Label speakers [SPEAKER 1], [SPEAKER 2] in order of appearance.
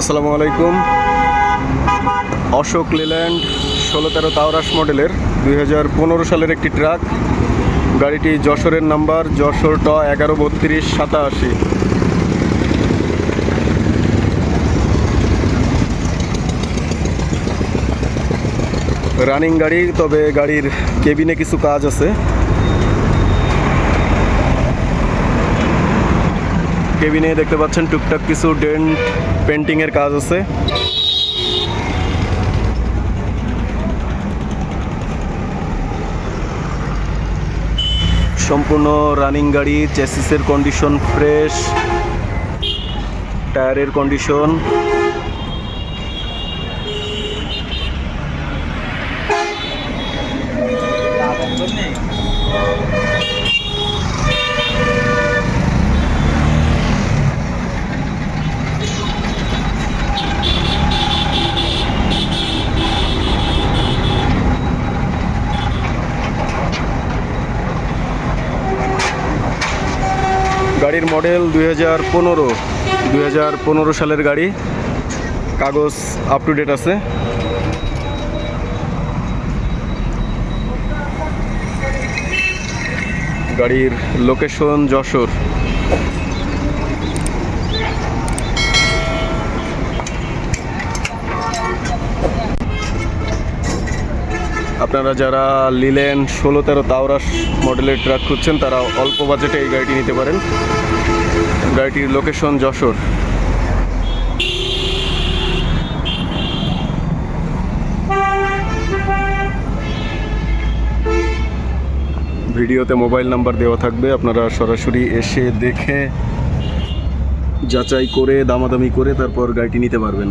[SPEAKER 1] আসসালামু আলাইকুম। অশোক লেল্যান্ড ষোলো তেরো তাওরাস মডেলের দুই হাজার পনেরো সালের একটি ট্রাক। গাড়িটি যশোরের নাম্বার, যশোর ট এগারো বত্রিশ সাতাশি। রানিং গাড়ি, তবে গাড়ির কেবিনে কিছু কাজ আছে। কেবিনে দেখতে পাচ্ছেন টুকটাক কিছু ডেন্ট, পেন্টিংয়ের কাজ আছে। সম্পূর্ণ রানিং গাড়ি, চেসিসের কন্ডিশন ফ্রেশ টায়ারের কন্ডিশন গাড়ির মডেল দুই হাজার পনেরো, দুই হাজার পনেরো সালের গাড়ি। কাগজ আপ টু ডেট আছে। গাড়ির লোকেশন যশোর। আপনারা যারা লিলেন ষোলো তেরো তাওরাস মডেলের ট্রাক খুঁজছেন, তারা অল্প বাজেটে এই গাড়িটি নিতে পারেন। গাড়িটির লোকেশন যশোর। ভিডিওতে মোবাইল নাম্বার দেওয়া থাকবে, আপনারা সরাসরি এসে দেখে যাচাই করে, দামাদামি করে তারপর গাড়িটি নিতে পারবেন।